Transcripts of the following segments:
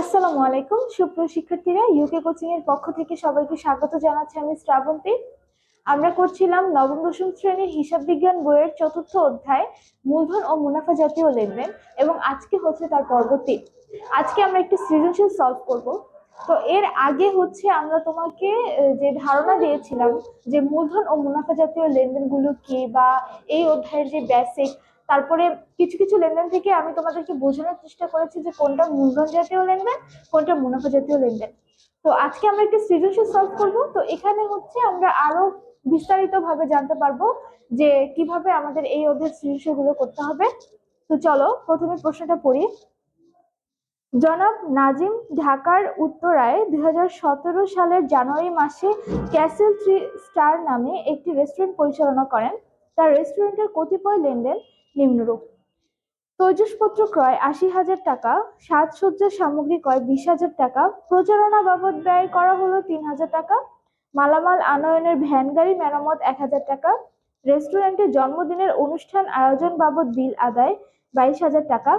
আসসালামু আলাইকুম, সুপ্রিয় শিক্ষার্থীরা ইউকে কোচিং এর পক্ষ থেকে সবাইকে স্বাগত জানাচ্ছি আমি শ্রাবন্তী। আমরা করছিলাম নবম দশম শ্রেণির হিসাব বিজ্ঞান বইয়ের চতুর্থ অধ্যায়, মূলধন ও মুনাফা জাতীয় লেনদেন এবং আজকে হচ্ছে তার পর্ব তিন। আজকে আমরা একটি সৃজনশীল সলভ করব। তো এর আগে হচ্ছে আমরা তোমাকে যে ধারণা দিয়েছিলাম যে মূলধন ও মুনাফা জাতীয় লেনদেনগুলো কি বা এই অধ্যায়ের যে বেসিক তারপরে কিছু কিছু লেনদেন থেকে আমি তোমাদেরকে বোঝানোর চেষ্টা করেছি যে কোনটা মূলধন জাতীয় লেনদেন, কোনটা মুনাফা জাতীয় লেনদেন। তো আজকে আমরা একটি সৃজনশীল সলভ করব। তো এখানে হচ্ছে আমরা আরও বিস্তারিত ভাবে জানতে পারব যে কীভাবে আমাদের এই অধ্যায়ের সৃজনশীলগুলো করতে হবে। তো চলো প্রথমে প্রশ্নটা পড়ি। জনাব নাজিম ঢাকার উত্তরায় দুই হাজার সতেরো সালের জানুয়ারি মাসে ক্যাসেল থ্রি স্টার নামে একটি রেস্টুরেন্ট পরিচালনা করেন। তার রেস্টুরেন্টের কতিপয় লেনদেন নিম্নরূপ। তৈজসপত্র ক্রয় আশি হাজার টাকা, সাজসজ্জার সামগ্রী ক্রয় বিশ হাজার টাকা, প্রচারণা বাবদ ব্যয় করা হলো তিন হাজার টাকা, মালামাল আনয়নের ভ্যান গাড়ি মেরামত এক হাজার টাকা, রেস্টুরেন্টে জন্মদিনের অনুষ্ঠান আয়োজন বাবদ বিল আদায় বাইশ হাজার টাকা,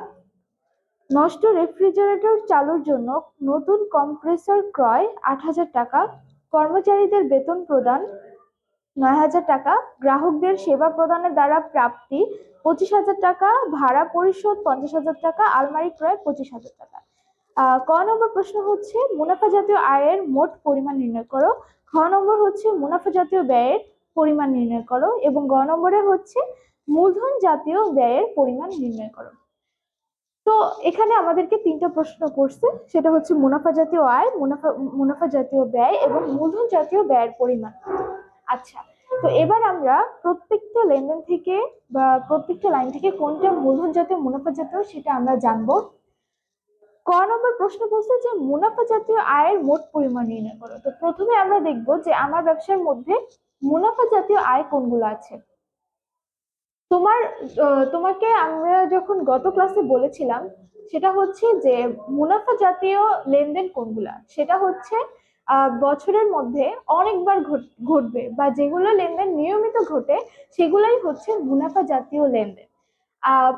নষ্ট রেফ্রিজারেটর চালুর জন্য নতুন কম্প্রেসর ক্রয় আট হাজার টাকা, কর্মচারীদের বেতন প্রদান নয় হাজার টাকা, গ্রাহকদের সেবা প্রদানের দ্বারা প্রাপ্তি পঁচিশ হাজার টাকা, ভাড়া পরিশোধ পঞ্চাশ হাজার টাকা, আলমারি ক্রয় পঁচিশ হাজার টাকা। ক নম্বর প্রশ্ন হচ্ছে, মুনাফা জাতীয় আয়ের মোট পরিমাণ নির্ণয় করো। খ নম্বর হচ্ছে, মুনাফা জাতীয় ব্যয়ের পরিমাণ নির্ণয় করো এবং গ নম্বরে হচ্ছে, মূলধন জাতীয় ব্যয়ের পরিমাণ নির্ণয় করো। তো এখানে আমাদেরকে তিনটা প্রশ্ন করছে, সেটা হচ্ছে মুনাফা জাতীয় আয়, মুনাফা মুনাফা জাতীয় ব্যয় এবং মূলধন জাতীয় ব্যয়ের পরিমাণ। আচ্ছা তো এবার আমরা প্রত্যেকটা লেনদেন থেকে বা প্রত্যেকটা লাইন থেকে কোনটা মূলধন জাতীয়, মুনাফা জাতীয় সেটা আমরা জানব। ক নম্বর প্রশ্ন বলছে যে মুনাফা জাতীয় আয়ের মোট পরিমাণ নির্ণয় করো। তো প্রথমে আমরা দেখব যে আমার ব্যবসার মধ্যে মুনাফা জাতীয় আয় কোনগুলো আছে। তোমার তোমাকে আমরা যখন গত ক্লাসে বলেছিলাম, সেটা হচ্ছে যে মুনাফা জাতীয় লেনদেন কোনগুলা? সেটা হচ্ছে বছরের মধ্যে অনেকবার ঘট- ঘটবে বা যেগুলো লেনদেন নিয়মিত ঘটে সেগুলাই হচ্ছে মুনাফা জাতীয় লেনদেন।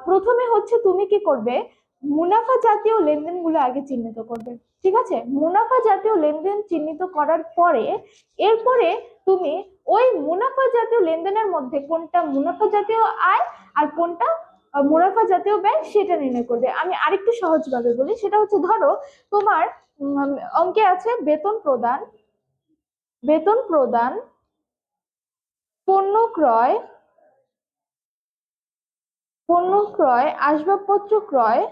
প্রথমে হচ্ছে তুমি কি করবে? মুনাফা জাতীয় লেনদেনগুলো আগে চিহ্নিত করবে, ঠিক আছে? মুনাফা জাতীয় লেনদেন চিহ্নিত করার পরে এরপরে তুমি ওই মুনাফা জাতীয় লেনদেনের মধ্যে কোনটা মুনাফা জাতীয় আয় আর কোনটা মুনাফা জাতীয় ব্যয় সেটা নির্ণয় করবে। আমি আরেকটু সহজভাবে বলি, সেটা হচ্ছে ধরো তোমার অঙ্কে আছে বেতন প্রদান বেতন প্রদান, পণ্য ক্রয় পণ্য ক্রয়, আসবাবপত্র ক্রয়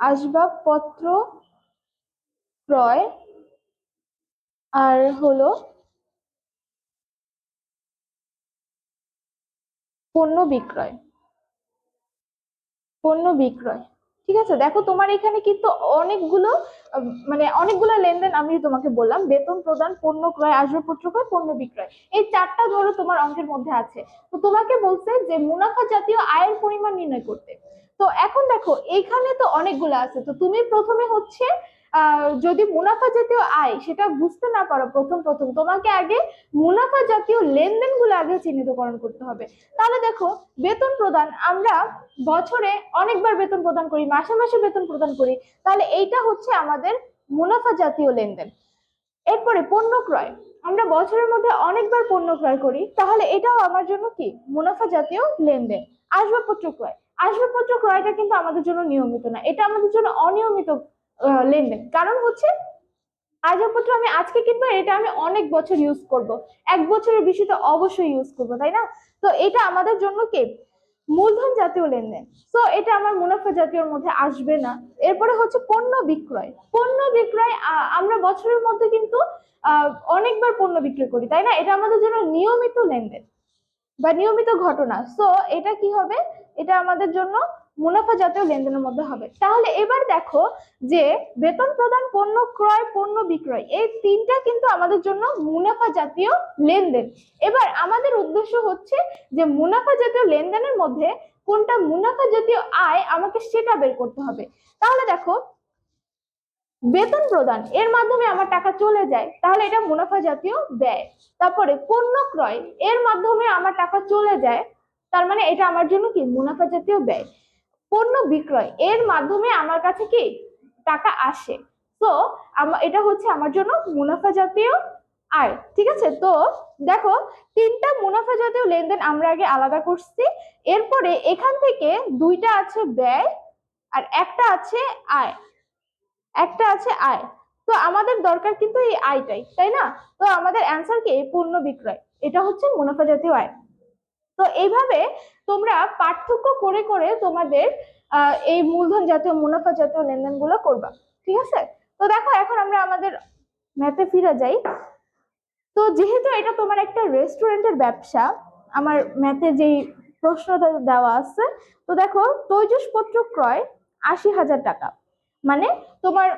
আসবাবপত্র ক্রয়, আর হলো পণ্য বিক্রয় পণ্য বিক্রয়। ঠিক আছে? দেখো, তোমার এখানে কিন্তু অনেকগুলো মানে অনেকগুলো লেনদেন আমি তোমাকে বললাম। বেতন প্রদান, পণ্য ক্রয়, আসবাবপত্র ক্রয়, পণ্য বিক্রয়। এই চারটা ধরো তোমার অঙ্কের মধ্যে আছে। তো তোমাকে বলছে যে মুনাফা জাতীয় আয়ের পরিমাণ নির্ণয় করতে। তো এখন দেখো, এখানে তো অনেকগুলো আছে। তো তুমি প্রথমে হচ্ছে যদি মুনাফা জাতীয় আয়, সেটা বুঝতে না পারো, প্রথম প্রথম, তোমাকে আগে মুনাফা জাতীয় লেনদেনগুলো আগে চিহ্নিতকরণ করতে হবে। তাহলে দেখো, বেতন প্রদান, আমরা বছরে অনেকবার বেতন প্রদান করি, মাসে মাসে বেতন প্রদান করি, তাহলে এইটা হচ্ছে আমাদের মুনাফা জাতীয় লেনদেন। এরপরে পণ্য ক্রয়, আমরা বছরের মধ্যে অনেকবার পণ্য ক্রয় করি, তাহলে এটাও আমার জন্য কি? মুনাফা জাতীয় লেনদেন, আসবাবপত্র ক্রয়। আসবাবপত্র ক্রয়টা কিন্তু আমাদের জন্য নিয়মিত না, এটা আমাদের জন্য অনিয়মিত লেনদেন। কারণ হচ্ছে আসবাবপত্র আমি আজকে কিনবো এটা আমি অনেক বছর ইউজ করব। এক বছরের বেশি তো অবশ্যই ইউজ করব, তাই না? তো এটা আমাদের জন্য কি? মূলধন জাতীয় লেনদেন। তো এটা আমার মুনাফা জাতীয়র মধ্যে আসবে না। এরপরে হচ্ছে পণ্য বিক্রয়। পণ্য বিক্রয় আমরা বছরের মধ্যে কিন্তু অনেকবার পণ্য বিক্রয় করি, তাই না? এটা আমাদের জন্য নিয়মিত লেনদেন বা নিয়মিত ঘটনা। সো এটা কি হবে? এটা আমাদের জন্য মুনাফা জাতীয় লেনদেনের মধ্যে হবে। তাহলে এবার দেখো যে বেতন প্রদান, পণ্য ক্রয়, পণ্য বিক্রয়, এই তিনটা কিন্তু আমাদের জন্য মুনাফা জাতীয় লেনদেন। এবার আমাদের উদ্দেশ্য হচ্ছে যে মুনাফা জাতীয় লেনদেনের মধ্যে কোনটা মুনাফা জাতীয় আয় আমাকে সেটা বের করতে হবে। তাহলে দেখো, বেতন প্রদান, এর মাধ্যমে আমার টাকা চলে যায়, তাহলে এটা মুনাফা জাতীয় ব্যয়। তারপরে পণ্য ক্রয়, এর মাধ্যমে আমার টাকা চলে যায়, তার মানে এটা আমার জন্য কি? মুনাফা জাতীয় ব্যয়। পণ্য বিক্রয়। এর মাধ্যমে আমার কাছে কি টাকা আসে? তো এটা হচ্ছে আমার জন্য মুনাফা জাতীয় আয়, ঠিক আছে? তো দেখো, তিনটা মুনাফা জাতীয় লেনদেন আমরা আগে আলাদা করছি। এরপরে এখান থেকে দুইটা আছে ব্যয় আর একটা আছে আয়। একটা আছে আয়। তো আমাদের দরকার কিন্তু এই আয়টাই, তাই না? তো আমাদের অ্যান্সার কি? পূর্ণ বিক্রয়। এটা হচ্ছে মুনাফা জাতীয় আয়। তো এইভাবে তোমরা পার্থক্য করে করে তোমাদের এই মূলধন জাতীয়, মুনাফা জাতীয় লেনদেনগুলো করবা, ঠিক আছে? তো দেখো, এখন আমরা আমাদের ম্যাথে ফিরে যাই। তো যেহেতু এটা তোমার একটা রেস্টুরেন্টের ব্যবসা, আমার ম্যাথে যেই প্রশ্নটা দেওয়া আছে, তো দেখো, তৈজসপত্র ক্রয় আশি হাজার টাকা। মানে তোমার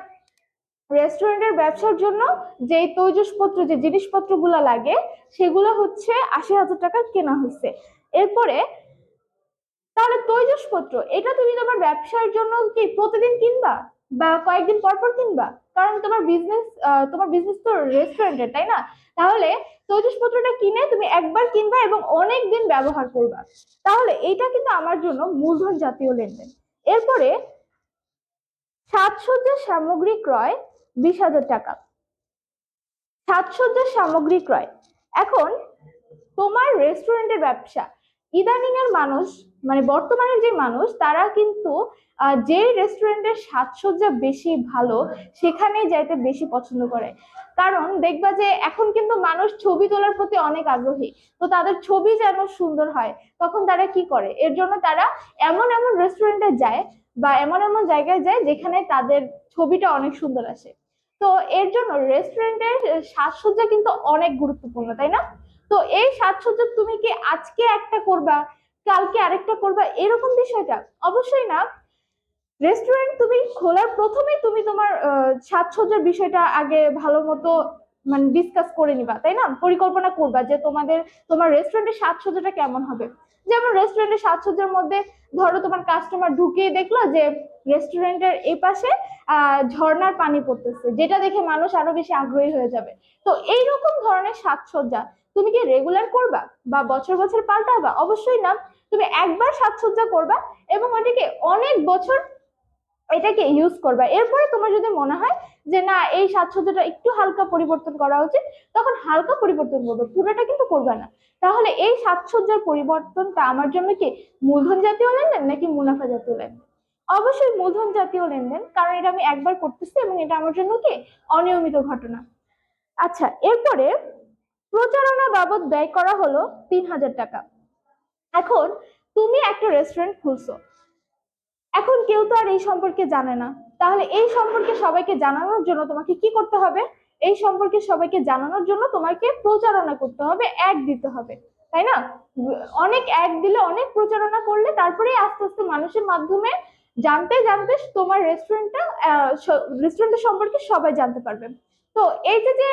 রেস্টুরেন্টের ব্যবসার জন্য যে তৈজসপত্র, যে জিনিসপত্রগুলো লাগে, সেগুলো হচ্ছে আশি হাজার টাকা কেনা হয়েছে এরপরে তাহলে তৈজসপত্র, এটা তুমি তোমার ব্যবসার জন্য কি প্রতিদিন কিনবা? বা কয়েকদিন পর পর কিনবা? কারণ তোমার বিজনেস তোমার বিজনেস তো রেস্টুরেন্টের তাই না? তাহলে তৈজসপত্রটা কিনে তুমি একবার কিনবা এবং অনেক দিন ব্যবহার করবা। তাহলে এটা কিন্তু আমার জন্য মূলধন জাতীয় লেনদেন। এরপরে সাজসজ্জার সামগ্রী ক্রয় বিশ হাজার টাকা। সাজসজ্জার সামগ্রী ক্রয়। এখন তোমার রেস্টুরেন্টের ব্যবসা। ইদানিং এর মানুষ মানে বর্তমানের যে মানুষ, তারা কিন্তু যে রেস্টুরেন্টের সাজসজ্জা বেশি ভালো সেখানে যাইতে বেশি পছন্দ করে। কারণ দেখবা যে, এখন কিন্তু মানুষ ছবি তোলার প্রতি অনেক আগ্রহী। তো তাদের ছবি যেন সুন্দর হয়, তখন তারা কি করে? এর জন্য তারা এমন এমন রেস্টুরেন্টে যায় বা এমন এমন জায়গায় যায় যেখানে তাদের ছবিটা অনেক সুন্দর আসে। তো এর জন্য রেস্টুরেন্টের সাজসজ্জা কিন্তু অনেক গুরুত্বপূর্ণ, তাই না? তো এই সাজসজ্জা তুমি কি আজকে একটা করবা, কালকে আরেকটা করবা, এরকম বিষয়টা অবশ্যই না। রেস্টুরেন্ট তুমি খোলার প্রথমেই তুমি তোমার সাজসজ্জার বিষয়টা আগে ভালো মতো মানে ডিসকাস করে নিবা, তাই না? পরিকল্পনা করবা যে তোমাদের, তোমার রেস্টুরেন্টের সাজসজ্জাটা কেমন হবে। যেমন রেস্টুরেন্টের সাজসজ্জার মধ্যে ধরো তোমার কাস্টমার ঢুকিয়ে দেখল যে রেস্টুরেন্টের এই পাশে আহ ঝর্ণার পানি পড়তেছে, যেটা দেখে মানুষ আরও বেশি আগ্রহী হয়ে যাবে। তো এই রকম ধরনের সাজসজ্জা তুমি কি রেগুলার করবা বা বছর বছর পাল্টাবা? অবশ্যই না। তুমি একবার সাজসজ্জা করবা এবং ওটাকে অনেক বছর এটাকে ইউজ করবা। এরপরে তোমার যদি মনে হয় যে, না, এই সাজসজ্জাটা একটু হালকা পরিবর্তন করা উচিত, তখন হালকা পরিবর্তন করবে। পুরোটা কিন্তু করবে না। তাহলে এই সাজসজ্জার পরিবর্তনটা আমার জন্য কি মূলধন জাতীয় লেনদেন, নাকি মুনাফা জাতীয় লেনদেন? অবশ্যই মূলধন জাতীয় লেনদেন, কারণ এটা আমি একবার করতেছি এবং এটা আমার জন্য কি অনিয়মিত ঘটনা। আচ্ছা এরপরে প্রচারণা বাবদ ব্যয় করা হলো তিন হাজার টাকা। এখন তুমি একটা রেস্টুরেন্ট খুলছো। এখন কেউ তো আর এই সম্পর্কে জানে না। তাহলে এই সম্পর্কে সবাইকে জানানোর জন্য তোমাকে কি করতে হবে? এই সম্পর্কে সবাইকে জানানোর জন্য তোমাকে প্রচারণা করতে হবে অ্যাড দিতে হবে। তাই না? অনেক অ্যাড দিলে অনেক প্রচারণা করলে তারপরে আস্তে আস্তে মানুষের মাধ্যমে জানতে জানতে তোমার রেস্টুরেন্টটা রেস্টুরেন্টের সম্পর্কে সবাই জানতে পারবে। তো এই যে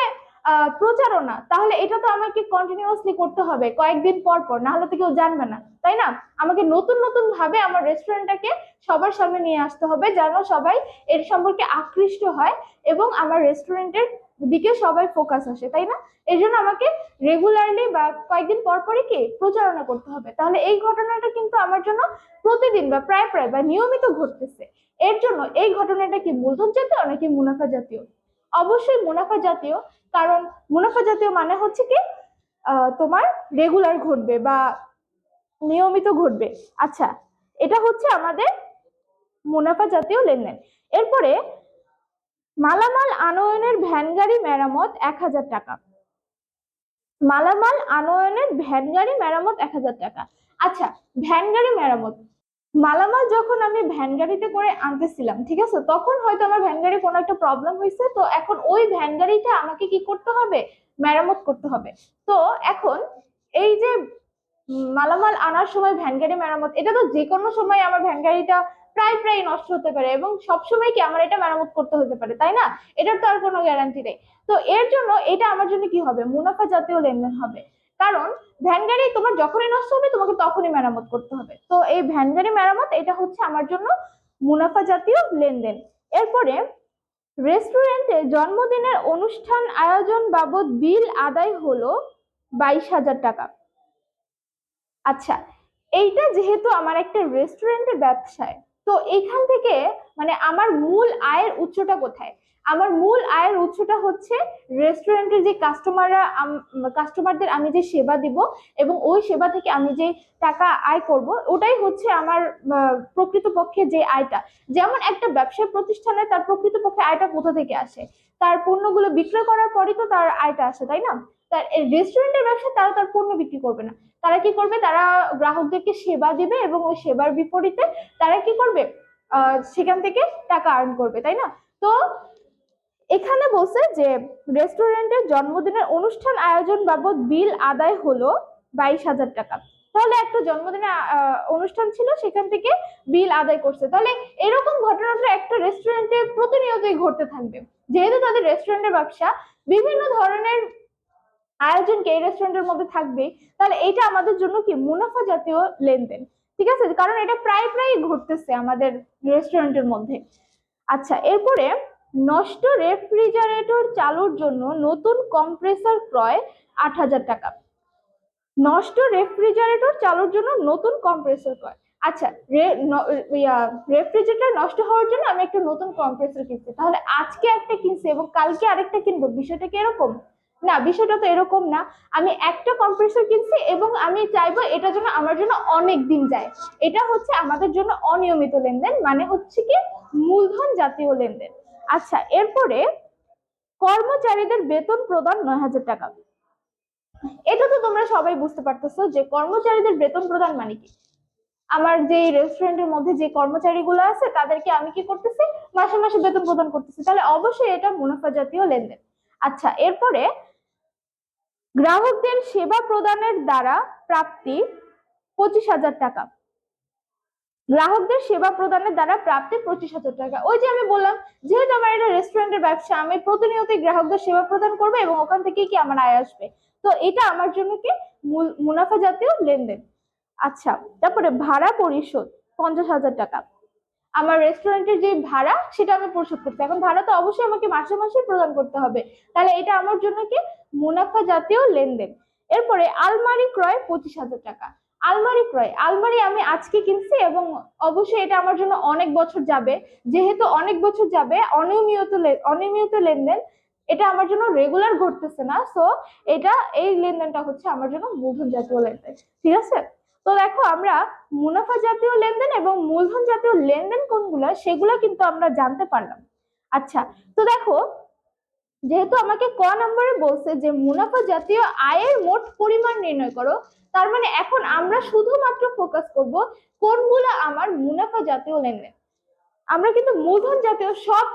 প্রচারণা, তাহলে এটা তো আমাকে কন্টিনিউয়াসলি করতে হবে কয়েকদিন পর পর, না হলে তো কেউ জানবে না, তাই না? আমাকে নতুন নতুন ভাবে আমার রেস্টুরেন্টটাকে সবার সামনে নিয়ে আসতে হবে যেন সবাই এর সম্পর্কে আকৃষ্ট হয় এবং আমার রেস্টুরেন্টের দিকে সবাই ফোকাস আসে, তাই না? এই জন্য আমাকে রেগুলারলি বা কয়েকদিন পর পরই কি? প্রচারণা করতে হবে। তাহলে এই ঘটনাটা কিন্তু আমার জন্য প্রতিদিন বা প্রায় প্রায় বা নিয়মিত ঘটতেছে। এর জন্য এই ঘটনাটা কি মূলধন জাতীয় নাকি মুনাফা জাতীয়? অবশ্যই মুনাফা জাতীয়, কারণ মুনাফা জাতীয় মানে হচ্ছে কি তোমার রেগুলার ঘটবে বা নিয়মিত ঘটবে। আচ্ছা এটা হচ্ছে আমাদের মুনাফা জাতীয় লেনদেন। এরপরে মালামাল আনয়নের ভ্যান গাড়ি মেরামত এক হাজার টাকা। মালামাল আনয়নের ভ্যান গাড়ি মেরামত এক হাজার টাকা। আচ্ছা ভ্যান গাড়ি মেরামত। মালামাল যখন আমি ভ্যান গাড়িতে করে আনতেছিলাম, ঠিক আছে? তখন হয়তো আমার ভ্যান গাড়ি কোনো একটা প্রবলেম হয়েছে, তো এখন ওই ভ্যান গাড়িটা আমাকে কি করতে হবে? মেরামত করতে হবে। তো এখন এই যে মালামাল আনার সময় ভ্যান গাড়ি মেরামত, এটা তো যে কোনো সময় আমার ভ্যান গাড়িটা প্রায় প্রায় নষ্ট হতে পারে এবং সবসময় কি আমার এটা মেরামত করতে হতে পারে, তাই না? এটার তো আর কোনো গ্যারান্টি নেই। তো এর জন্য এটা আমার জন্য কি হবে? মুনাফা জাতীয় লেনদেন হবে। কারণ ভ্যান গাড়ি তোমার যখনই নষ্ট হবে, তোমাকে তখনই মেরামত করতে হবে। তো এই ভ্যান গাড়ি মেরামত, এটা হচ্ছে আমার জন্য মুনাফা জাতীয় লেনদেন। এরপরে রেস্টুরেন্টে জন্মদিনের অনুষ্ঠান আয়োজন বাবদ বিল আদায় হলো বাইশ হাজার টাকা। আচ্ছা এইটা যেহেতু আমার একটা রেস্টুরেন্টের ব্যবসায় তো এখান থেকে মানে আমার মূল আয়ের উৎসটা কোথায়? আমার মূল আয়ের উৎসটা হচ্ছে রেস্টুরেন্টের যে কাস্টমাররা কাস্টমারদের আমি যে সেবা দিব এবং ওই সেবা থেকে আমি যে টাকা আয় করব, ওটাই হচ্ছে আমার প্রকৃতপক্ষে যে আয়টা। যেমন একটা ব্যবসায় প্রতিষ্ঠানে তার প্রকৃতপক্ষে আয়টা কোথা থেকে আসে? তার পণ্যগুলো বিক্রয় করার পরই তো তার আয়টা আসে, তাই না? তার রেস্টুরেন্টের ব্যবসা তারা তার পণ্য বিক্রি করবে না। তারা কি করবে? তারা গ্রাহকদেরকে সেবা দিবে এবং ওই সেবার বিপরীতে তারা কি করবে? সেখান থেকে টাকা আর্ন করবে, তাই না? তো এখানে বলছে যে রেস্টুরেন্টের জন্মদিনের অনুষ্ঠান আয়োজন বাবদ বিল আদায় হলো বাইশ হাজার টাকা। তাহলে একটা জন্মদিনের অনুষ্ঠান ছিল, সেখান থেকে বিল আদায় করছে। তাহলে এরকম ঘটনাটা একটা রেস্টুরেন্টে প্রতিনিয়তই ঘটতে থাকবে। যেহেতু তাদের রেস্টুরেন্টের ব্যবসা, বিভিন্ন ধরনের আয়োজনকে এই রেস্টুরেন্টের মধ্যে থাকবে তাহলে এটা আমাদের জন্য কি? মুনাফা জাতীয় লেনদেন। ঠিক আছে? কারণ এটা প্রায় প্রায় ঘটতেছে আমাদের রেস্টুরেন্টের মধ্যে। আচ্ছা এরপরে নষ্ট রেফ্রিজারেটর চালুর জন্য নতুন কম্প্রেসার ক্রয় আট হাজার টাকা। নষ্ট রেফ্রিজারেটর চালুর জন্য নতুন কম্প্রেসার ক্রয়। আচ্ছা রেফ্রিজারেটর নষ্ট হওয়ার জন্য আমি একটা নতুন কম্প্রেসর কিনছি। তাহলে আজকে একটা কিনছি এবং কালকে আরেকটা কিনবো। বিষয়টা কি এরকম? না, বিষয়টা তো এরকম না। আমি একটা কম্প্রেসর কিনছি এবং আমি চাইব এটা যেন আমার জন্য অনেক দিন যায়। এটা হচ্ছে আমাদের জন্য অনিয়মিত লেনদেন মানে হচ্ছে কি মূলধন জাতীয় লেনদেন। আচ্ছা এরপরে কর্মচারীদের বেতন প্রদান নয় হাজার টাকা। এটা তো তোমরা সবাই বুঝতে পারতেছো যে কর্মচারীদের বেতন প্রদান মানে কি? আমার যে রেস্টুরেন্টের মধ্যে যে কর্মচারীগুলো আছে, তাদেরকে আমি কি করতেছি? মাসে মাসে বেতন প্রদান করতেছি। তাহলে অবশ্যই এটা মুনাফা জাতীয় লেনদেন। আচ্ছা এরপরে গ্রাহকদের সেবা প্রদানের দ্বারা প্রাপ্তি পঁচিশ হাজার টাকা। গ্রাহকদের সেবা প্রদানের দ্বারা প্রাপ্তি পঁচিশ হাজার টাকা। ওই যে আমি বললাম, যেহেতু আমার এটা রেস্টুরেন্টের ব্যবসা, আমি প্রতিনিয়তই গ্রাহকদের সেবা প্রদান করব এবং ওখান থেকে কি আমার আয় আসবে? তো এটা আমার জন্য কি মুনাফা জাতীয় লেনদেন। আচ্ছা তারপরে ভাড়া পরিশোধ, পঞ্চাশ হাজার টাকা। আমার রেস্টুরেন্টের যে ভাড়া, সেটা আমি পরিশোধ করতে এখন ভাড়া তো অবশ্যই আমাকে মাসে মাসে প্রদান করতে হবে। তাহলে এটা আমার জন্য কি? মুনাফা জাতীয় লেনদেন। এরপরে আলমারি ক্রয় পঁচিশ হাজার টাকা। আলমারি ক্রয়, আলমারি আমি আজকে কিনছি এবং অবশ্যই এটা আমার জন্য অনেক বছর যাবে। যেহেতু অনেক বছর যাবে, অনিয়মিত অনিয়মিত লেনদেন, এটা আমার জন্য রেগুলার ঘটতেছে না। সো এটা, এই লেনদেনটা হচ্ছে আমার জন্য মূলধন জাতীয় লেনদেন। ঠিক আছে? তো দেখো আমরা মুনাফা জাতীয় লেনদেন এবং মূলধন জাতীয় লেনদেন কোনগুলো, সেগুলো কিন্তু আমরা জানতে পারলাম। আচ্ছা তো দেখো, যেহেতু আমাকে ক নম্বরে বলছে যে মুনাফা জাতীয় আয়ের মোট পরিমাণ নির্ণয় করো, তার মানে এখন আমরা শুধুমাত্র ফোকাস করব কোনগুলো আমার মুনাফা জাতীয় লেনদেন। আমরা কিন্তু মূলধন জাতীয় সব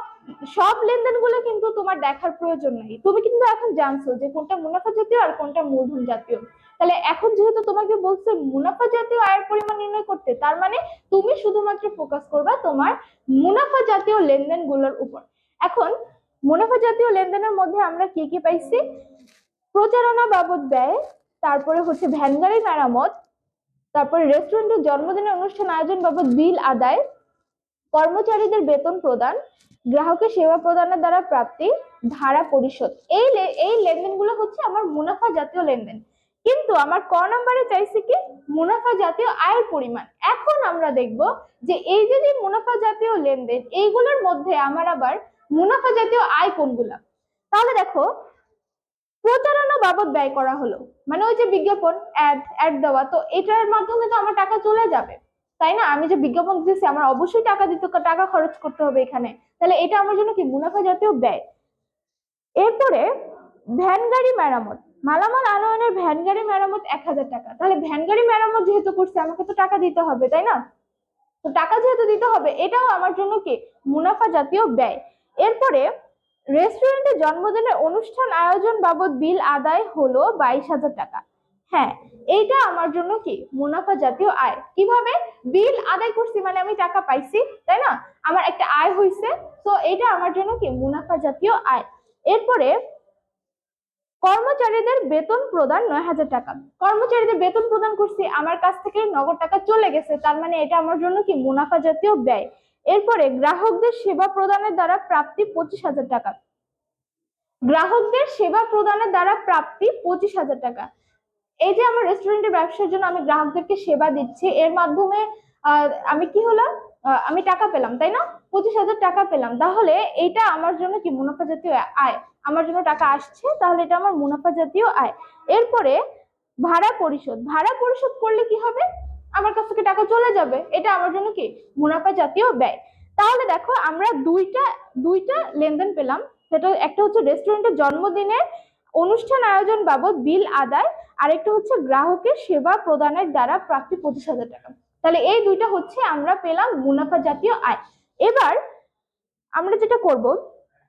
সব লেনদেনগুলো কিন্তু তোমার দেখার প্রয়োজন নেই। তুমি কিন্তু এখন জানছো যে কোনটা মুনাফা জাতীয় আর কোনটা মূলধন জাতীয়। তাহলে এখন যেহেতু তোমাকে বলছে মুনাফা জাতীয় আয়ের পরিমাণ নির্ণয় করতে, তার মানে তুমি শুধুমাত্র ফোকাস করবা তোমার মুনাফা জাতীয় লেনদেনগুলোর উপর। এখন মুনাফা জাতীয় লেনদেনের মধ্যে আমরা কি কি পাইছি? প্রচারণা বাবদ ব্যয়, তারপরে হচ্ছে ভ্যানগাড়ি মেরামত, তারপরে রেস্টুরেন্টের জন্মদিনের অনুষ্ঠান আয়োজন বাবদ বিল আদায়, কর্মচারীদের বেতন প্রদান গ্রাহকের সেবা প্রদানের দ্বারা প্রাপ্তি, ধারা পরিশোধ। এই এই লেনদেনগুলো হচ্ছে আমার মুনাফা জাতীয় লেনদেন। কিন্তু আমার ক নম্বরে চাইছে কি? মুনাফা জাতীয় আয়ের পরিমাণ। এখন আমরা দেখব যে এই যে যে মুনাফা জাতীয় লেনদেন, এইগুলোর মধ্যে আমার আবার মুনাফা জাতীয় আয় কোনগুলা? তাহলে দেখো প্রচারণা বাবদ ব্যয় করা হলো। মানে ওই যে বিজ্ঞাপন, অ্যাড অ্যাড দেওয়া, তো এটার মাধ্যমে তো আমার টাকা চলে যাবে। তাই না? আমি যে বিজ্ঞাপন দিচ্ছি আমার অবশ্যই টাকা দিতে টাকা খরচ করতে হবে এখানে। তাহলে এটা আমার জন্য কি মুনাফা জাতীয় ব্যয়? এরপরে ভ্যান গাড়ি মেরামত। মালামাল আনয়নের ভ্যান গাড়ি মেরামত এক হাজার টাকা। তাহলে ভ্যান গাড়ি মেরামত যেহেতু করছে, আমাকে তো টাকা দিতে হবে, তাই না? তো টাকা যেহেতু দিতে হবে, এটাও আমার জন্য কি মুনাফা জাতীয় ব্যয়? এরপরে রেস্টুরেন্টে জন্মদিনের অনুষ্ঠান আয়োজন বাবদ বিল আদায় হলো বাইশ হাজার টাকা। হ্যাঁ এইটা আমার জন্য কি? মুনাফা জাতীয় আয়। কীভাবে? বিল আদায় করছি মানে আমি টাকা পাইছি, তাই না? আমার একটা আয় হইছে, তো এটা আমার জন্য কি? মুনাফা জাতীয় আয়। এরপরে কর্মচারীদের বেতন প্রদান নয় হাজার টাকা। কর্মচারীদের বেতন প্রদান করছি, আমার কাছ থেকে নগদ টাকা চলে গেছে, তার মানে এটা আমার জন্য কি? মুনাফা জাতীয় ব্যয়। এরপরে গ্রাহকদের সেবা প্রদানের দ্বারা প্রাপ্তি পঁচিশ হাজার টাকা। গ্রাহকদের সেবা প্রদানের দ্বারা প্রাপ্তি পঁচিশ হাজার টাকা। এই যে আমার রেস্টুরেন্টের ব্যবসার জন্য আমি গ্রাহকদেরকে সেবা দিচ্ছি, এর মাধ্যমে আমি কি হলাম? আমি টাকা পেলাম, তাই না? পঁচিশ হাজার টাকা পেলাম। তাহলে এইটা আমার জন্য কি মুনাফা জাতীয় আয়? আমার জন্য টাকা আসছে, তাহলে এটা আমার মুনাফা জাতীয় আয়। এরপরে ভাড়া পরিশোধ। ভাড়া পরিশোধ করলে কি হবে? আমার কাছ থেকে টাকা চলে যাবে। এটা আমার জন্য কি? মুনাফা জাতীয় ব্যয়। তাহলে দেখো, আমরা দুইটা দুইটা লেনদেন পেলাম। সেটা একটা হচ্ছে রেস্টুরেন্টের জন্মদিনের অনুষ্ঠান আয়োজন বাবদ বিল আদায় আরেকটা হচ্ছে গ্রাহকের সেবা প্রদানের দ্বারা প্রাপ্তি পঁচিশ হাজার টাকা। তাহলে এই দুইটা হচ্ছে আমরা পেলাম মুনাফা জাতীয় আয়। এবার আমরা যেটা করব,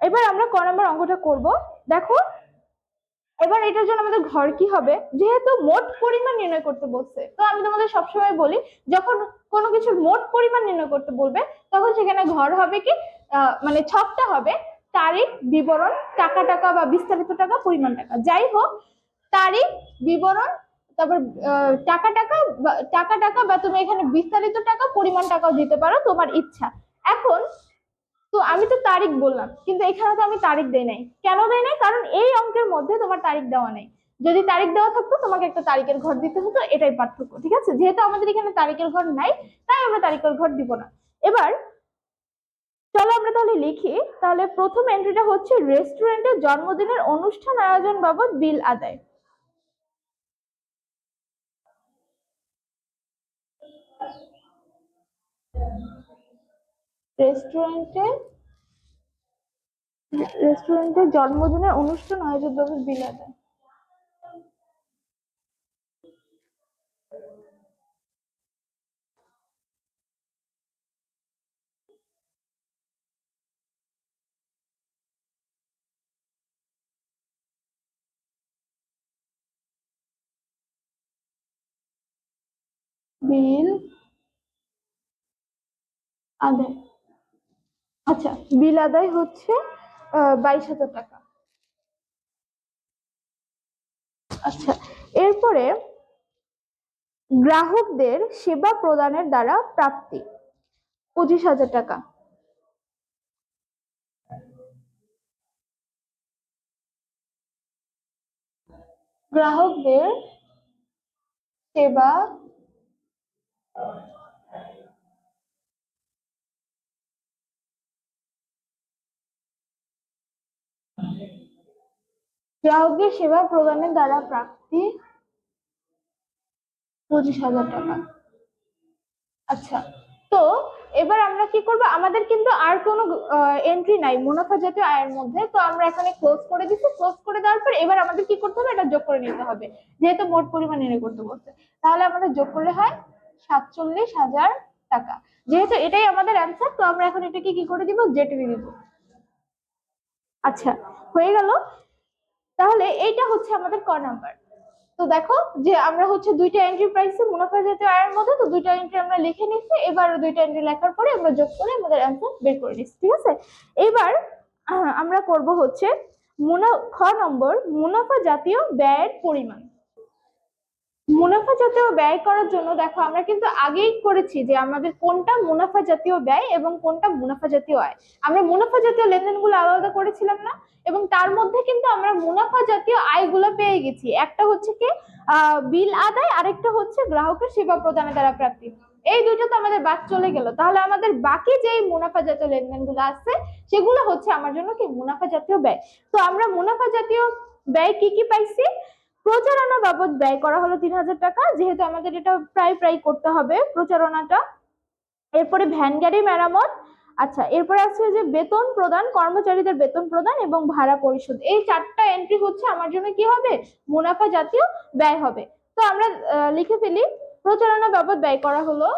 এবার আমরা ক নম্বর অঙ্কটা করব। দেখো, এবার এটার জন্য আমাদের ঘর কি হবে? যেহেতু মোট পরিমাণ নির্ণয় করতে বলছে, তো আমি তোমাদের সবসময় বলি, যখন কোনো কিছুর মোট পরিমাণ নির্ণয় করতে বলবে, তখন সেখানে ঘর হবে কি? মানে ছকটা হবে তারিখ, বিবরণ, টাকা টাকা বা বিস্তারিত টাকা, পরিমাণ টাকা। যাই হোক তারিখ, বিবরণ, তারপর টাকা টাকা টাকা টাকা বা তুমি এখানে বিস্তারিত টাকা, পরিমাণ টাকাও দিতে পারো, তোমার ইচ্ছা। এখন, তো আমি তো তারিখ বললাম, কিন্তু এখানে তো আমি তারিখ দেই নাই। কেন দেই নাই? কারণ এই অঙ্কের মধ্যে তোমার তারিখ দেওয়া নেই। যদি তারিখ দেওয়া থাকতো, তোমাকে একটা তারিখের ঘর দিতে হতো, এটাই পার্থক্য, ঠিক আছে? যেহেতু আমাদের এখানে তারিখের ঘর নাই, তাই আমরা তারিখের ঘর দিব না। এবার, চলো আমরা তাহলে লিখি। তাহলে প্রথম এন্ট্রিটা হচ্ছে রেস্টুরেন্টের জন্মদিনের অনুষ্ঠান আয়োজন বাবদ বিল আদায়। রেস্টুরেন্টে রেস্টুরেন্টের জন্মদিনের অনুষ্ঠান আয়োজন বাবদ বিল আদায় বিল আদায়। আচ্ছা বিল আদায় হচ্ছে বাইশ হাজার টাকা। আচ্ছা এরপরে গ্রাহকদের সেবা প্রদানের দ্বারা প্রাপ্তি, পঁচিশ হাজার টাকা। গ্রাহকদের সেবা গ্রাহকের সেবা প্রদানের দ্বারা প্রাপ্তি পঁচিশ হাজার টাকা। আচ্ছা তো এবার আমরা কি করব? আমাদের কিন্তু আর কোনো এন্ট্রি নাই, মুনাফা জাতীয় আয়ের মধ্যে। তো আমরা এখানে ক্লোজ করে দিচ্ছি ক্লোজ করে দেওয়ার পর এবার আমাদের কি করতে হবে? এটা যোগ করে নিতে হবে। যেহেতু মোট পরিমাণ এনে করতে বলছে। তাহলে আমাদের যোগ করলে হয় সাতচল্লিশ হাজার টাকা। যেহেতু এটাই আমাদের অ্যান্সার তো আমরা এখন এটাকে কি করে দিব? জেটে দিব। আচ্ছা হয়ে গেল। তাহলে এইটা হচ্ছে আমাদের ক নাম্বার। তো দেখো যে আমরা হচ্ছে দুইটা এন্ট্রি পাইছি, মুনাফা জাতীয় আয়ের মধ্যে, তো দুইটা এন্ট্রি আমরা লিখে নিচ্ছি, এবার দুইটা এন্ট্রি লেখার পরে আমরা যোগ করে আমাদের অ্যান্সার বের করে নিচ্ছি, ঠিক আছে? এবার আমরা করব হচ্ছে মুনা, খ নম্বর, মুনাফা জাতীয় ব্যয়ের পরিমাণ। মুনাফা জাতীয় ব্যয় করার জন্য, দেখো আমরা কিন্তু আগেই করেছি যে আমাদের কোনটা মুনাফা জাতীয় ব্যয় এবং কোনটা মুনাফা জাতীয় আয়। আমরা মুনাফা জাতীয় লেনদেনগুলো আলাদা করেছিলাম না এবং তার মধ্যে কিন্তু আমরা মুনাফা জাতীয় আয়গুলো পেয়ে গেছি। একটা হচ্ছে কি বিল আদায়, আরেকটা হচ্ছে গ্রাহকের সেবা প্রদানের দ্বারা প্রাপ্তি। এই দুইটা তো আমাদের বাদ চলে গেল। তাহলে আমাদের বাকি যে মুনাফা জাতীয় লেনদেনগুলো আছে, সেগুলো হচ্ছে আমার জন্য কি মুনাফা জাতীয় ব্যয়। তো আমরা মুনাফা জাতীয় ব্যয় কি কি পাইছি? প্রচারণা বাবদ ব্যয় করা হলো তিন হাজার টাকা, যেহেতু আমাদের এটা প্রায় প্রায় করতে হবে প্রচারণাটা। এরপরে ভ্যান গাড়ি মেরামত আচ্ছা এরপরে আছে যে বেতন প্রদান, কর্মচারীদের বেতন প্রদান এবং ভাড়া পরিশোধ। এই চারটা এন্ট্রি হচ্ছে, আমার জন্য কি হবে? মুনাফা জাতীয় ব্যয় হবে। তো আমরা লিখে ফেলি, প্রচারণা বাবদ ব্যয় করা হলো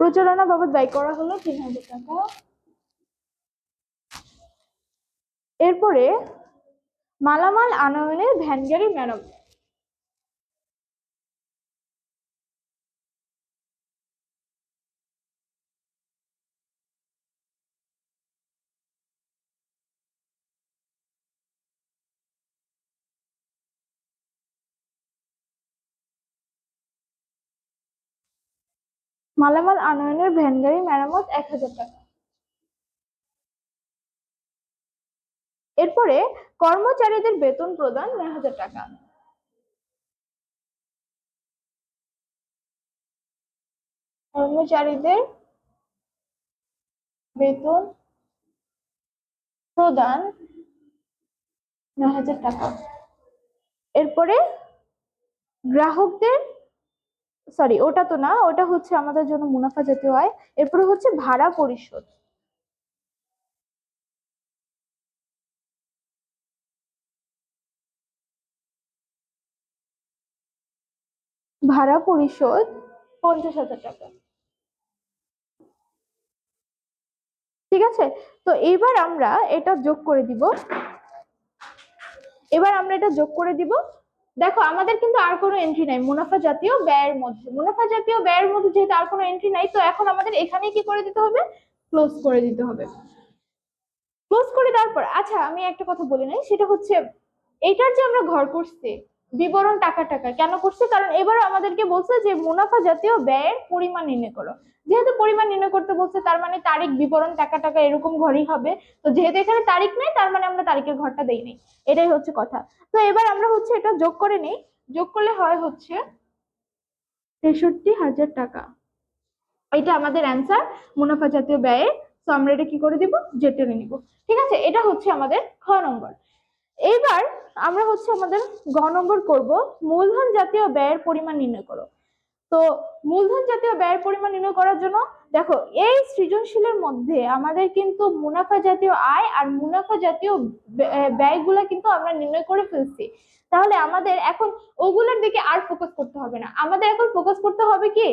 প্রচারণা বাবদ ব্যয় করা হলো তিন হাজার টাকা। এরপরে মালামাল আনয়নের ভ্যানগাড়ি মেরামত মালামাল আনয়নের ভ্যান গাড়ি মেরামত এক হাজার টাকা। এরপরে কর্মচারীদের বেতন প্রদান নয় হাজার টাকা। কর্মচারীদের বেতন প্রদান নয় হাজার টাকা। এরপরে গ্রাহকদের সরি ওটা তো না, ওটা হচ্ছে আমাদের জন্য মুনাফা জাতীয় আয়। এরপরে হচ্ছে ভাড়া পরিশোধ। ভাড়া পরিশোধ পঞ্চাশ হাজার টাকা। ঠিক আছে? তো এবার আমরা এটা যোগ করে দিব। এবার আমরা এটা যোগ করে দিব। দেখো, আমাদের কিন্তু আর কোনো এন্ট্রি নাই। মুনাফা জাতীয় ব্যয়ের মধ্যে। মুনাফা জাতীয় ব্যয়ের মধ্যে যেহেতু আর কোনো এন্ট্রি নাই, তো এখন আমাদের এখানে কি করে দিতে হবে? ক্লোজ করে দিতে হবে। ক্লোজ করে দেওয়ার পর আচ্ছা আমি একটা কথা বলে নাই। সেটা হচ্ছে, এইটার যে আমরা ঘর করছি বিবরণ টাকা টাকা। কেন করছে? কারণ এবার আমাদেরকে বলছে যে, মুনাফা জাতীয় ব্যয়ের পরিমাণ নির্ণয় করো। যেহেতু পরিমাণ নির্ণয় করতে বলছে, তার মানে তারিখ, বিবরণ, টাকা টাকা এরকম ঘরই হবে। তো যেহেতু এখানে তারিখ নেই, তার মানে আমরা তারিখের ঘরটা দেই নেই। এটাই হচ্ছে কথা। তো এবার আমরা হচ্ছে এটা যোগ করে নিই। যোগ করলে হয় হচ্ছে তেষট্টি হাজার টাকা। এটা আমাদের অ্যান্সার মুনাফা জাতীয় ব্যয়ে। তো আমরা এটা কি করে দিব? জেড টেনে নিব। ঠিক আছে? এটা হচ্ছে আমাদের খ নম্বর। এইবার আমরা হচ্ছে আমাদের গ নম্বর করব, মূলধন জাতীয় ব্যয়ের পরিমাণ নির্ণয় করো। তো মূলধন জাতীয় ব্যয়ের পরিমাণ নির্ণয় করার জন্য দেখো, এই সৃজনশীলের মধ্যে আমাদের কিন্তু মুনাফা জাতীয় আয় আর মুনাফা জাতীয় ব্যয়গুলা কিন্তু আমরা নির্ণয় করে ফেলছি। তাহলে আমাদের এখন ওগুলোর দিকে আর ফোকাস করতে হবে না। আমাদের এখন ফোকাস করতে হবে কি?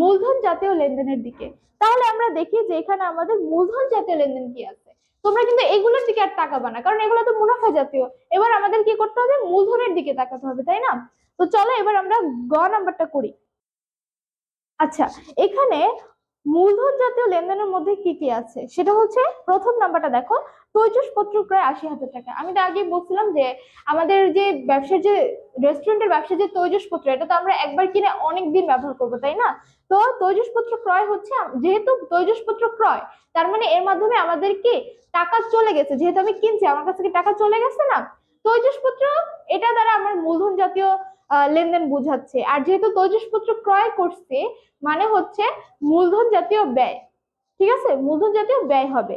মূলধন জাতীয় লেনদেনের দিকে। তাহলে আমরা দেখি যে এখানে আমাদের মূলধন জাতীয় লেনদেন কি আছে। তোমরা কিন্তু এগুলোর দিকে আর তাকাবা না, কারণ এগুলো তো মুনাফা জাতীয়। এবার আমাদের কি করতে হবে? মূলধনের দিকে তাকাতে হবে, তাই না? তো চলো এবার আমরা গ নাম্বারটা করি। আচ্ছা এখানে মূলধন জাতীয় লেনদেনের মধ্যে কি কি আছে? সেটা হচ্ছে, প্রথম নাম্বারটা দেখো, তৈজসপত্র প্রায় আশি হাজার টাকা। আমি তো আগে বলছিলাম যে, আমাদের যে ব্যবসার যে রেস্টুরেন্টের ব্যবসার যে তৈজসপত্র, এটা তো আমরা একবার কিনে অনেক দিন ব্যবহার করব, তাই না? তো তৈজসপত্র ক্রয় হচ্ছে যেহেতু তৈজসপত্র ক্রয়, তার মানে এর মাধ্যমে আমাদের কি টাকা চলে গেছে। যেহেতু আমি কিনছি, আমার কাছ থেকে টাকা চলে গেছে না? তৈজসপত্র, এটা দ্বারা আমার মূলধন জাতীয় লেনদেন বোঝাচ্ছে। আর যেহেতু তৈজসপত্র ক্রয় করছে মানে হচ্ছে মূলধন জাতীয় ব্যয়। ঠিক আছে? মূলধন জাতীয় ব্যয় হবে।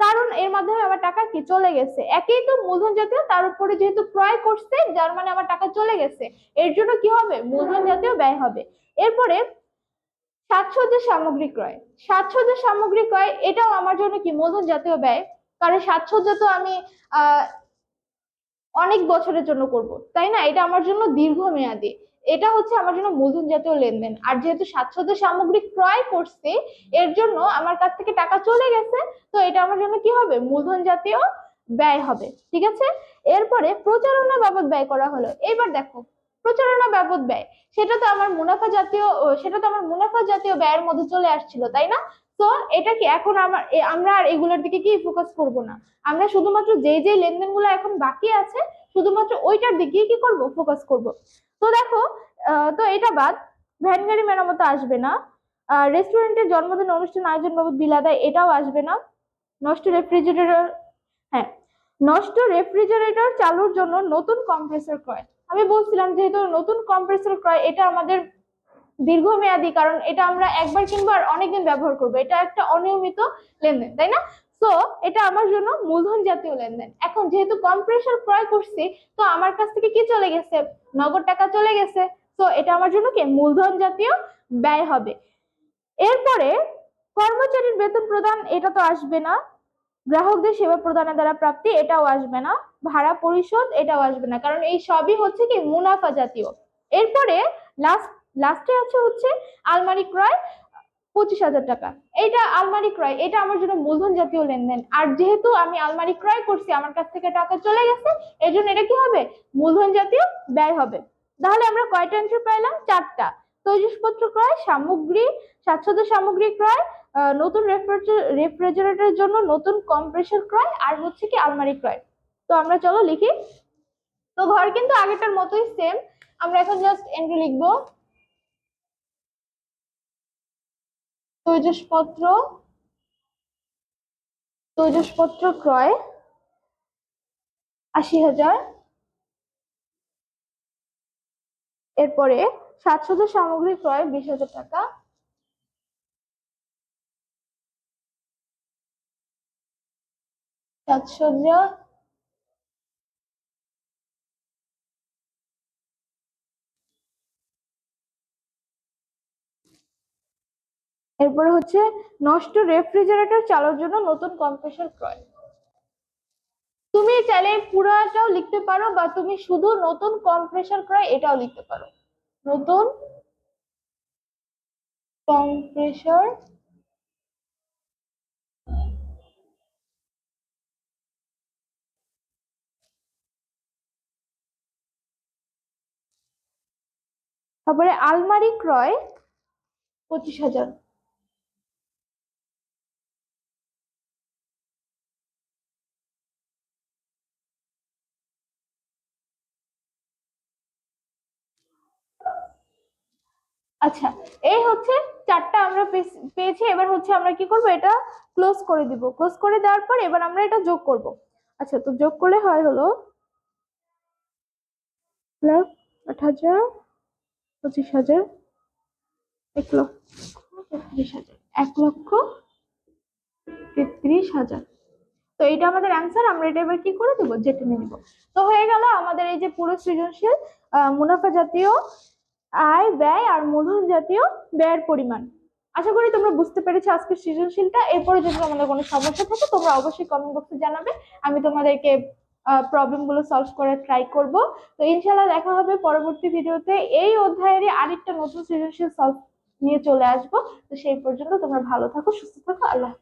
কারণ এর মাধ্যমে আমার টাকা কি চলে গেছে? একই তো মূলধন জাতীয়, তার উপরে যেহেতু ক্রয় করছে, যার মানে আমার টাকা চলে গেছে, এর জন্য কি হবে? মূলধন জাতীয় ব্যয় হবে। এরপরে সাজসজ্জা সামগ্রী ক্রয়। সাজসজ্জা সামগ্রী ক্রয়, এটাও আমার জন্য কি মূলধন জাতীয় ব্যয়? কারণ সাজসজ্জা তো আমি অনেক বছরের জন্য করব, তাই না? এটা আমার জন্য দীর্ঘমেয়াদী। এটা হচ্ছে আমার জন্য মূলধন জাতীয় লেনদেন। আর যেহেতু সাজসজ্জা সামগ্রী ক্রয় করছে, এর জন্য আমার কাছ থেকে টাকা চলে গেছে, তো এটা আমার জন্য কি হবে? মূলধন জাতীয় ব্যয় হবে, ঠিক আছে? এরপরে প্রচারণা বাবদ ব্যয় করা হলো। এবার দেখো প্রচারণা বাবদ ব্যয়। সেটা তো আমার মুনাফা জাতীয় সেটা তো আমার মুনাফা জাতীয় ব্যয়ের মধ্যে চলে আসছিল, তাই না? তো এটা কি এখন আমার আমরা আর এগুলোর দিকে কি ফোকাস করব না? আমরা শুধুমাত্র যে যে লেনদেনগুলো এখন বাকি আছে, শুধুমাত্র ওইটার দিকে কি করব? ফোকাস করব। তো দেখো তো এটা বাদ ভ্যান গাড়ি মেরামত আসবে না রেস্টুরেন্টের জন্মদিন অনুষ্ঠান আয়োজন বাবদ বিল আদায় এটাও আসবে না, নষ্ট রেফ্রিজারেটর হ্যাঁ নষ্ট রেফ্রিজারেটর চালুর জন্য নতুন কম্প্রেসর ক্রয়। আমি বলছিলাম যেহেতু নতুন কম্প্রেসর ক্রয়, এটা আমাদের দীর্ঘমেয়াদী, কারণ এটা আমরা একবার কিনবো আর অনেকদিন ব্যবহার করব। এটা একটা অনিয়মিত লেনদেন, তাই না? তো এটা আমার জন্য মূলধন জাতীয় লেনদেন। এখন যেহেতু কম্প্রেসর ক্রয় করছি, তো আমার কাছ থেকে কি চলে গেছে? নগদ টাকা চলে গেছে। তো এটা আমার জন্য কি? মূলধন জাতীয় ব্যয় হবে। এরপরে, কর্মচারীর বেতন প্রদান, এটা তো আসবে না। গ্রাহকদের সেবা প্রদানের দ্বারা প্রাপ্তি, এটাও আসবে না। ভাড়া পরিশোধ এটাও আসবে না। কারণ এই সবই হচ্ছে কি মুনাফা জাতীয়। এরপরে লাস্ট লাস্টে আছে হচ্ছে আলমারি ক্রয় পঁচিশ হাজার টাকা। এটা আলমারি ক্রয়, এটা আমার জন্য মূলধন জাতীয় লেনদেন। আর যেহেতু আমি আলমারি ক্রয় করছি, আমার কাছ থেকে টাকা চলে গেছে এর জন্য এটা কি হবে? মূলধন জাতীয় ব্যয় হবে। তাহলে আমরা কয়টা এন্ট্রি পাইলাম? চারটা। তৈজসপত্র ক্রয়, সামগ্রী সাজসজ্জা সামগ্রী ক্রয় নতুন রেফ্রিজারেটরের জন্য নতুন কম্প্রেসর ক্রয়, আর হচ্ছে কি আলমারি ক্রয়। তো আমরা চলো লিখি। তো ঘর কিন্তু আগেরটার মতোই সেম আমরা এখন জাস্ট এন্ট্রি লিখব। তৈজসপত্র তৈজসপত্র ক্রয়, আশি হাজার। এরপরে সাজসজ্জা সামগ্রী ক্রয় বিশ হাজার টাকা। সাজসজ্জা এরপরে হচ্ছে নষ্ট রেফ্রিজারেটর চালানোর জন্য নতুন কম্প্রেসর ক্রয়। তুমি চাইলে পুরাটাও লিখতে পারো বা তুমি শুধু নতুন কম্প্রেসর ক্রয় এটাও লিখতে পারো। নতুন কম্প্রেসর তারপরে আলমারি ক্রয় পঁচিশ হাজার। আচ্ছা এই হচ্ছে চারটা আমরা পেয়েছি, এবার হচ্ছে আমরা কি করব, এটা ক্লোজ করে দিব। ক্লোজ করে দেওয়ার পর এবার আমরা এটা যোগ করব। আচ্ছা তো যোগ করলে হয় হলো আট হাজার পঁচিশ হাজার এক লক্ষ তেত্রিশ হাজার। এক লক্ষ তেত্রিশ হাজার। তো এটা আমাদের অ্যান্সার আমরা এটা এবার কি করে দেবো? যেটা নিয়ে নিব। তো হয়ে গেল আমাদের এই যে পুরো সৃজনশীল মুনাফা জাতীয় আয়, ব্যয় আর মূলধন জাতীয় ব্যয়ের পরিমাণ। আশা করি তোমরা বুঝতে পেরেছ আজকের সৃজনশীলটা। এরপরে যদি তোমাদের কোনো সমস্যা থাকে, তোমরা অবশ্যই কমেন্ট বক্সে জানাবে। আমি তোমাদেরকে প্রবলেমগুলো সলভ করার ট্রাই করব। তো ইনশাল্লাহ দেখা হবে পরবর্তী ভিডিওতে। এই অধ্যায়েরই আরেকটা নতুন সৃজনশীল সলভ নিয়ে চলে আসব। তো সেই পর্যন্ত তোমরা ভালো থাকো, সুস্থ থাকো। আল্লাহ।